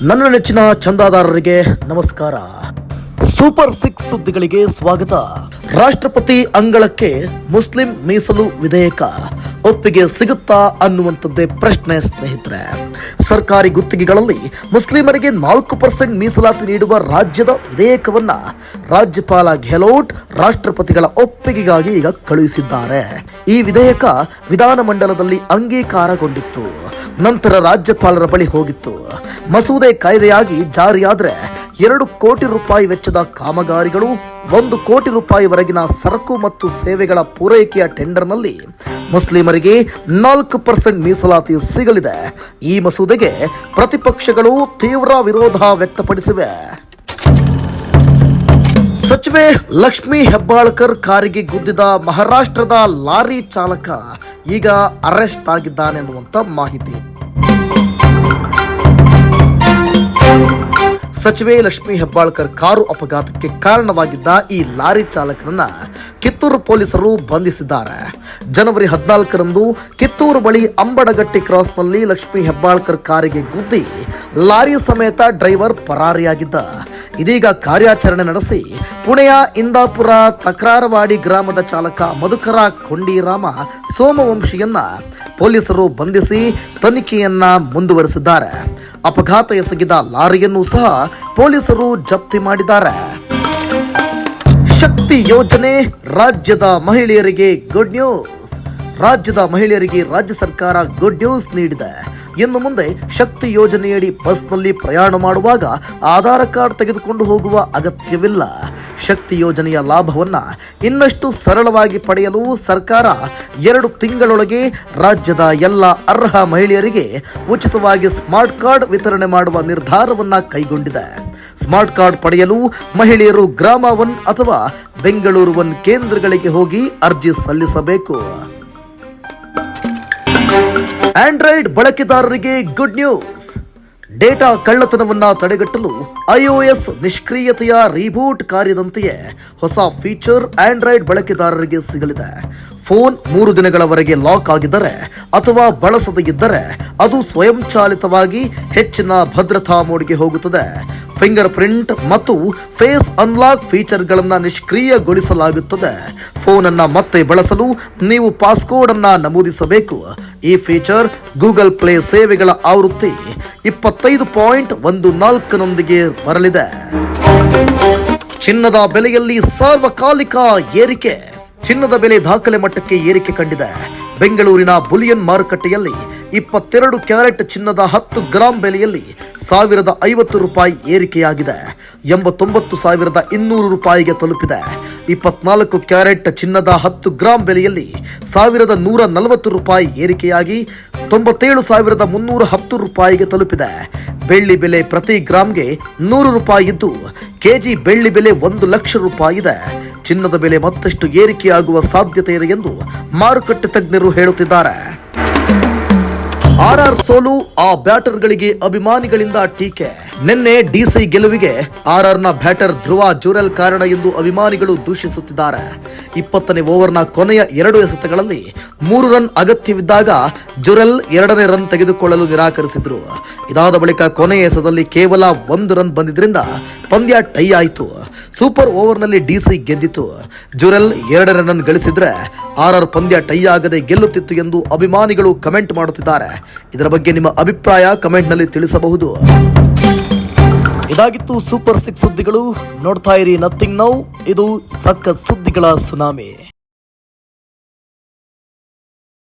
ನನ್ನ ನೆಚ್ಚಿನ ಚಂದಾದಾರರಿಗೆ ನಮಸ್ಕಾರ. ಸೂಪರ್ ಸಿಕ್ಸ್ ಸುದ್ದಿಗಳಿಗೆ ಸ್ವಾಗತ. ರಾಷ್ಟ್ರಪತಿ ಅಂಗಳಕ್ಕೆ ಮುಸ್ಲಿಂ ಮೀಸಲು ವಿಧೇಯಕ ಒಪ್ಪಿಗೆ ಸಿಗುತ್ತಾ ಅನ್ನುವಂಥದ್ದೇ ಪ್ರಶ್ನೆ ಸ್ನೇಹಿತರೆ. ಸರ್ಕಾರಿ ಗುತ್ತಿಗೆಗಳಲ್ಲಿ ಮುಸ್ಲಿಮರಿಗೆ ನಾಲ್ಕು ಪರ್ಸೆಂಟ್ ಮೀಸಲಾತಿ ನೀಡುವ ರಾಜ್ಯದ ವಿಧೇಯಕವನ್ನ ರಾಜ್ಯಪಾಲ ಗೆಹ್ಲೋಟ್ ರಾಷ್ಟ್ರಪತಿಗಳ ಒಪ್ಪಿಗೆಗಾಗಿ ಈಗ ಕಳುಹಿಸಿದ್ದಾರೆ. ಈ ವಿಧೇಯಕ ವಿಧಾನಮಂಡಲದಲ್ಲಿ ಅಂಗೀಕಾರಗೊಂಡಿತ್ತು. ನಂತರ ರಾಜ್ಯಪಾಲರ ಬಳಿ ಹೋಗಿತ್ತು. ಮಸೂದೆ ಕಾಯ್ದೆಯಾಗಿ ಜಾರಿಯಾದ್ರೆ ಎರಡು ಕೋಟಿ ರೂಪಾಯಿ ವೆಚ್ಚದ ಕಾಮಗಾರಿಗಳು, ಒಂದು ಕೋಟಿ ರೂಪಾಯಿವರೆಗಿನ ಸರಕು ಮತ್ತು ಸೇವೆಗಳ ಪೂರೈಕೆಯ ಟೆಂಡರ್ನಲ್ಲಿ ಮುಸ್ಲಿಮರಿಗೆ ನಾಲ್ಕು ಪರ್ಸೆಂಟ್ ಮೀಸಲಾತಿ ಸಿಗಲಿದೆ. ಈ ಮಸೂದೆಗೆ ಪ್ರತಿಪಕ್ಷಗಳು ತೀವ್ರ ವಿರೋಧ ವ್ಯಕ್ತಪಡಿಸಿವೆ. ಸಚಿವೆ ಲಕ್ಷ್ಮಿ ಹೆಬ್ಬಾಳ್ಕರ್ ಕಾರಿಗೆ ಗುದ್ದಿದ ಮಹಾರಾಷ್ಟ್ರದ ಲಾರಿ ಚಾಲಕ ಈಗ ಅರೆಸ್ಟ್ ಆಗಿದ್ದಾನೆ ಅನ್ನುವಂತ ಮಾಹಿತಿ. ಸಚಿವೆ ಲಕ್ಷ್ಮಿ ಹೆಬ್ಬಾಳ್ಕರ್ ಕಾರು ಅಪಘಾತಕ್ಕೆ ಕಾರಣವಾಗಿದ್ದ ಈ ಲಾರಿ ಚಾಲಕನನ್ನ ಕಿತ್ತೂರು ಪೊಲೀಸರು ಬಂಧಿಸಿದ್ದಾರೆ. ಜನವರಿ ಹದಿನಾಲ್ಕರಂದು ಕಿತ್ತೂರು ಬಳಿ ಅಂಬಡಗಟ್ಟಿ ಕ್ರಾಸ್ನಲ್ಲಿ ಲಕ್ಷ್ಮಿ ಹೆಬ್ಬಾಳ್ಕರ್ ಕಾರಿಗೆ ಗುದ್ದಿ ಲಾರಿ ಸಮೇತ ಡ್ರೈವರ್ ಪರಾರಿಯಾಗಿದ್ದ. ಇದೀಗ ಕಾರ್ಯಾಚರಣೆ ನಡೆಸಿ ಪುಣೆಯ ಇಂದಾಪುರ ತಕರಾರವಾಡಿ ಗ್ರಾಮದ ಚಾಲಕ ಮಧುಕರ ಕೊಂಡಿರಾಮ ಸೋಮವಂಶಿಯನ್ನ ಪೊಲೀಸರು ಬಂಧಿಸಿ ತನಿಖೆಯನ್ನ ಮುಂದುವರೆಸಿದ್ದಾರೆ. ಅಪಘಾತ ಎಸಗಿದ ಲಾರಿಯನ್ನು ಸಹ ಪೊಲೀಸರು ಜಪ್ತಿ ಮಾಡಿದ್ದಾರೆ. ಶಕ್ತಿ ಯೋಜನೆ ರಾಜ್ಯದ ಮಹಿಳೆಯರಿಗೆ ಗುಡ್ ನ್ಯೂಸ್ ರಾಜ್ಯದ ಮಹಿಳೆಯರಿಗೆ ರಾಜ್ಯ ಸರ್ಕಾರ ಗುಡ್ ನ್ಯೂಸ್ ನೀಡಿದೆ. ಇನ್ನು ಮುಂದೆ ಶಕ್ತಿ ಯೋಜನೆಯಡಿ ಬಸ್ನಲ್ಲಿ ಪ್ರಯಾಣ ಮಾಡುವಾಗ ಆಧಾರ್ ಕಾರ್ಡ್ ತೆಗೆದುಕೊಂಡು ಹೋಗುವ ಅಗತ್ಯವಿಲ್ಲ. ಶಕ್ತಿ ಯೋಜನೆಯ ಲಾಭವನ್ನ ಇನ್ನಷ್ಟು ಸರಳವಾಗಿ ಪಡೆಯಲು ಸರ್ಕಾರ ಎರಡು ತಿಂಗಳೊಳಗೆ ರಾಜ್ಯದ ಎಲ್ಲ ಅರ್ಹ ಮಹಿಳೆಯರಿಗೆ ಉಚಿತವಾಗಿ ಸ್ಮಾರ್ಟ್ ಕಾರ್ಡ್ ವಿತರಣೆ ಮಾಡುವ ನಿರ್ಧಾರವನ್ನ ಕೈಗೊಂಡಿದೆ. ಸ್ಮಾರ್ಟ್ ಕಾರ್ಡ್ ಪಡೆಯಲು ಮಹಿಳೆಯರು ಗ್ರಾಮ ಒನ್ ಅಥವಾ ಬೆಂಗಳೂರು ಒನ್ ಕೇಂದ್ರಗಳಿಗೆ ಹೋಗಿ ಅರ್ಜಿ ಸಲ್ಲಿಸಬೇಕು. ಆಂಡ್ರಾಯ್ಡ್ ಬಳಕೆದಾರರಿಗೆ ಗುಡ್ ನ್ಯೂಸ್. ಡೇಟಾ ಕಳ್ಳತನವನ್ನ ತಡೆಗಟ್ಟಲು ಐಒಎಸ್ ನಿಷ್ಕ್ರಿಯತೆಯ ರೀಬೂಟ್ ಕಾರ್ಯದಂತೆಯೇ ಹೊಸ ಫೀಚರ್ ಆಂಡ್ರಾಯ್ಡ್ ಬಳಕೆದಾರರಿಗೆ ಸಿಗಲಿದೆ. ಫೋನ್ ಮೂರು ದಿನಗಳವರೆಗೆ ಲಾಕ್ ಆಗಿದ್ದರೆ ಅಥವಾ ಬಳಸದೇ ಇದ್ದರೆ ಅದು ಸ್ವಯಂಚಾಲಿತವಾಗಿ ಹೆಚ್ಚಿನ ಭದ್ರತಾ ಮೋಡ್ಗೆ ಹೋಗುತ್ತದೆ. ಫಿಂಗರ್ ಪ್ರಿಂಟ್ ಮತ್ತು ಫೇಸ್ ಅನ್ಲಾಕ್ ಫೀಚರ್ಗಳನ್ನು ನಿಷ್ಕ್ರಿಯಗೊಳಿಸಲಾಗುತ್ತದೆ. ಫೋನ್ ಅನ್ನ ಮತ್ತೆ ಬಳಸಲು ನೀವು ಪಾಸ್ಕೋಡ್ ಅನ್ನ ನಮೂದಿಸಬೇಕು. ಈ ಫೀಚರ್ ಗೂಗಲ್ ಪ್ಲೇ ಸೇವೆಗಳ ಆವೃತ್ತಿ ಇಪ್ಪತ್ತೈದು ಪಾಯಿಂಟ್ ಒಂದು ನಾಲ್ಕನೊಂದಿಗೆ ಬರಲಿದೆ. ಚಿನ್ನದ ಬೆಲೆಯಲ್ಲಿ ಸಾರ್ವಕಾಲಿಕ ಏರಿಕೆ. ಚಿನ್ನದ ಬೆಲೆ ದಾಖಲೆ ಮಟ್ಟಕ್ಕೆ ಏರಿಕೆ ಕಂಡಿದೆ. ಬೆಂಗಳೂರಿನ ಬುಲಿಯನ್ ಮಾರುಕಟ್ಟೆಯಲ್ಲಿ ಇಪ್ಪತ್ತೆರಡು ಕ್ಯಾರೆಟ್ ಚಿನ್ನದ ಹತ್ತು ಗ್ರಾಂ ಬೆಲೆಯಲ್ಲಿ ಸಾವಿರದ ಐವತ್ತು ರೂಪಾಯಿ ಏರಿಕೆಯಾಗಿದೆ. ಎಂಬತ್ತೊಂಬತ್ತು ಸಾವಿರದ ಇನ್ನೂರು ರೂಪಾಯಿಗೆ ತಲುಪಿದೆ. ಇಪ್ಪತ್ನಾಲ್ಕು ಕ್ಯಾರೆಟ್ ಚಿನ್ನದ ಹತ್ತು ಗ್ರಾಂ ಬೆಲೆಯಲ್ಲಿ ಸಾವಿರದ ನೂರ ನಲವತ್ತು ರೂಪಾಯಿ ಏರಿಕೆಯಾಗಿ ತೊಂಬತ್ತೇಳು ಸಾವಿರದ ಮುನ್ನೂರ ಹತ್ತು ರೂಪಾಯಿಗೆ ತಲುಪಿದೆ. ಬೆಳ್ಳಿ ಬೆಲೆ ಪ್ರತಿ ಗ್ರಾಂಗೆ ನೂರು ರೂಪಾಯಿ ಇದ್ದು ಕೆಜಿ ಬೆಳ್ಳಿ ಬೆಲೆ ಒಂದು ಲಕ್ಷ ರೂಪಾಯಿ ಇದೆ ಚಿನ್ನದ ಬೆಲೆ ಮತ್ತಷ್ಟು ಏರಿಕೆಯಾಗುವ ಸಾಧ್ಯತೆ ಇದೆ ಎಂದು ಮಾರುಕಟ್ಟೆ ತಜ್ಞರು ಹೇಳುತ್ತಿದ್ದಾರೆ. ಆರ್ ಆರ್ ಸೋಲು ಆ ಬ್ಯಾಟರ್ಗಳಿಗೆ ಅಭಿಮಾನಿಗಳಿಂದ ಟೀಕೆ. ನಿನ್ನೆ ಡಿಸಿ ಗೆಲುವಿಗೆ ಆರ್ ಆರ್ನ ಬ್ಯಾಟರ್ ಧ್ರುವ ಜೂರಲ್ ಕಾರಣ ಎಂದು ಅಭಿಮಾನಿಗಳು ದೂಷಿಸುತ್ತಿದ್ದಾರೆ. ಇಪ್ಪತ್ತನೇ ಓವರ್ನ ಕೊನೆಯ ಎರಡು ಎಸೆತಗಳಲ್ಲಿ ಮೂರು ರನ್ ಅಗತ್ಯವಿದ್ದಾಗ ಜುರಲ್ ಎರಡನೇ ರನ್ ತೆಗೆದುಕೊಳ್ಳಲು ನಿರಾಕರಿಸಿದ್ರು. ಇದಾದ ಬಳಿಕ ಕೊನೆಯ ಎಸದಲ್ಲಿ ಕೇವಲ ಒಂದು ರನ್ ಬಂದಿದ್ದರಿಂದ ಪಂದ್ಯ ಟೈ ಆಯಿತು. Super ಓವರ್ನಲ್ಲಿ DC ಗೆದ್ದಿತು. ಜುರೆಲ್ ಎರಡು ರನ್ ಗಳಿಸಿದ್ರೆ ಆರ್ ಪಂದ್ಯ ಟೈ ಆಗದೆ ಗೆಲ್ಲುತ್ತಿತ್ತು ಎಂದು ಅಭಿಮಾನಿಗಳು ಕಮೆಂಟ್ ಮಾಡುತ್ತಿದ್ದಾರೆ. ಇದರ ಬಗ್ಗೆ ನಿಮ್ಮ ಅಭಿಪ್ರಾಯ ಕಮೆಂಟ್ನಲ್ಲಿ ತಿಳಿಸಬಹುದು. ಇದಾಗಿತ್ತು ಸೂಪರ್ ಸಿಕ್ಸ್ ಸುದ್ದಿಗಳು. ನೋಡ್ತಾ ಇರಿ ನಥಿಂಗ್ ನೌ. ಇದು ಸಖತ್ ಸುದ್ದಿಗಳ ಸುನಾಮಿ.